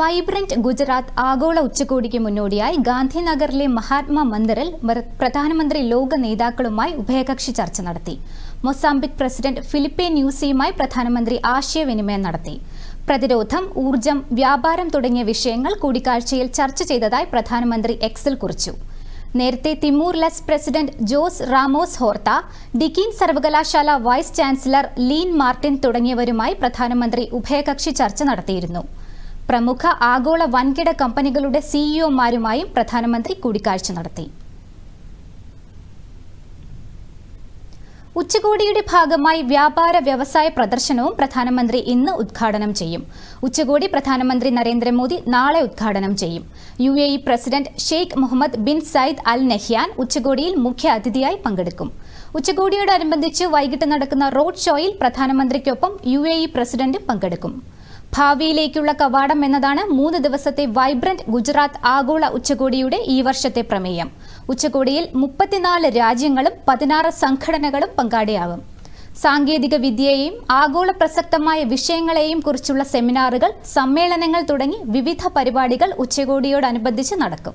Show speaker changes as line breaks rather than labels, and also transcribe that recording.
Vibrant Gujarat ആഗോള ഉച്ചകോടിക്ക് മുന്നോടിയായി ഗാന്ധിനഗറിലെ മഹാത്മാ മന്ദിറിൽ പ്രധാനമന്ത്രി ലോക നേതാക്കളുമായി ഉഭയകക്ഷി ചർച്ച നടത്തി. മൊസാംബിക് പ്രസിഡന്റ് ഫിലിപ്പെ ന്യൂസിയുമായി പ്രധാനമന്ത്രി ആശയവിനിമയം നടത്തി. പ്രതിരോധം ഊർജം വ്യാപാരം തുടങ്ങിയ വിഷയങ്ങൾ കൂടിക്കാഴ്ചയിൽ ചർച്ച ചെയ്തതായി പ്രധാനമന്ത്രി എക്സിൽ കുറിച്ചു. നേരത്തെ Timor Leste president Jose Ramos Horta Deakin സർവകലാശാല വൈസ് ചാൻസലർ ലീൻ മാർട്ടിൻ തുടങ്ങിയവരുമായി പ്രധാനമന്ത്രി ഉഭയകക്ഷി ചർച്ച നടത്തിയിരുന്നു. പ്രമുഖ ആഗോള വൻകിട കമ്പനികളുടെ സിഇഒമാരുമായും പ്രധാനമന്ത്രി കൂടിക്കാഴ്ച നടത്തി. ഉച്ചകോടിയുടെ ഭാഗമായി വ്യാപാര വ്യവസായ പ്രദർശനവും പ്രധാനമന്ത്രി ഇന്ന് ഉദ്ഘാടനം ചെയ്യും. ഉച്ചകോടി പ്രധാനമന്ത്രി നരേന്ദ്രമോദി നാളെ ഉദ്ഘാടനം ചെയ്യും. U A E president Sheikh Mohammed bin Zayed Al Nahyan ഉച്ചകോടിയിൽ മുഖ്യ അതിഥിയായി പങ്കെടുക്കും. ഉച്ചകോടിയോടനുബന്ധിച്ച് വൈകിട്ട് നടക്കുന്ന റോഡ് ഷോയിൽ പ്രധാനമന്ത്രിക്കൊപ്പം യു എ ഇ പ്രസിഡന്റും പങ്കെടുക്കും. ഭാവിയിലേക്കുള്ള കവാടം എന്നതാണ് മൂന്ന് ദിവസത്തെ വൈബ്രന്റ് ഗുജറാത്ത് ആഗോള ഉച്ചകോടിയുടെ ഈ വർഷത്തെ പ്രമേയം. ഉച്ചകോടിയിൽ മുപ്പത്തിനാല് രാജ്യങ്ങളും പതിനാറ് സംഘടനകളും പങ്കാളിയാകും സാങ്കേതിക വിദ്യയെയും ആഗോള പ്രസക്തമായ വിഷയങ്ങളെയും കുറിച്ചുള്ള സെമിനാറുകൾ സമ്മേളനങ്ങൾ തുടങ്ങി വിവിധ പരിപാടികൾ ഉച്ചകോടിയോടനുബന്ധിച്ച് നടക്കും.